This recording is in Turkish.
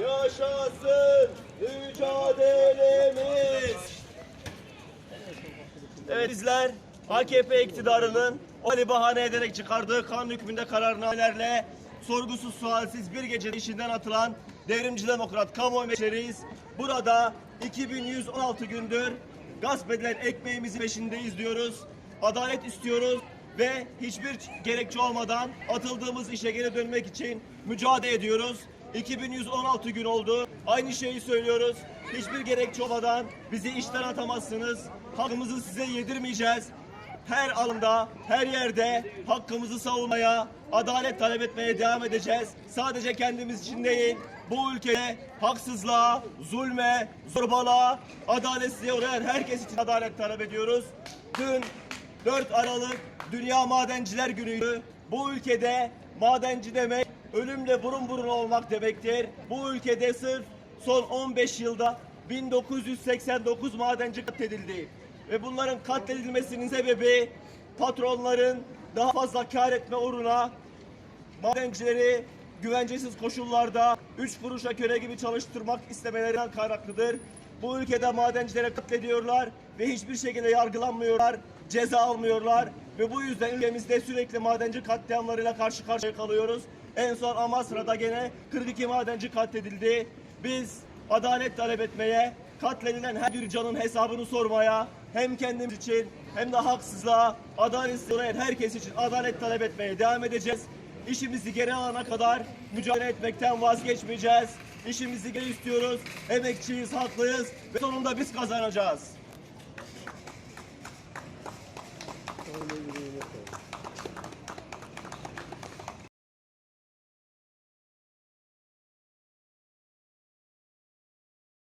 Yaşasın mücadelemiz. Evet bizler AKP iktidarının Ali bahane ederek çıkardığı kanun hükmünde kararnamelerle sorgusuz sualsiz bir gecede işinden atılan devrimci demokrat kamuoyu meşeriyiz. Burada 2116 gündür gasp edilen ekmeğimizin peşindeyiz diyoruz. Adalet istiyoruz ve hiçbir gerekçe olmadan atıldığımız işe geri dönmek için mücadele ediyoruz. 2116 gün oldu. Aynı şeyi söylüyoruz. Hiçbir gerekçe olmadan bizi işten atamazsınız. Hakkımızı size yedirmeyeceğiz. Her alanda, her yerde hakkımızı savunmaya, adalet talep etmeye devam edeceğiz. Sadece kendimiz için değil, bu ülkede haksızlığa, zulme, zorbalığa, adaletsizliğe uğrayan herkes için adalet talep ediyoruz. Dün 4 Aralık Dünya Madenciler Günü'ydü. Bu ülkede madenci demek ölümle burun buruna olmak demektir. Bu ülkede sırf son 15 yılda 1989 madenci katledildi. Ve bunların katledilmesinin sebebi patronların daha fazla kar etme uğruna madencileri güvencesiz koşullarda 3 kuruşa köle gibi çalıştırmak istemelerinden kaynaklıdır. Bu ülkede madencilere katlediyorlar ve hiçbir şekilde yargılanmıyorlar, ceza almıyorlar ve bu yüzden ülkemizde sürekli madenci katliamlarıyla karşı karşıya kalıyoruz. En son Amasra'da gene 42 madenci katledildi. Biz adalet talep etmeye, katledilen her bir canın hesabını sormaya, hem kendimiz için hem de haksızlığa, adaletsiz olan herkes için adalet talep etmeye devam edeceğiz. İşimizi geri alana kadar mücadele etmekten vazgeçmeyeceğiz. İşimizi geri istiyoruz, emekçiyiz, haklıyız ve sonunda biz kazanacağız.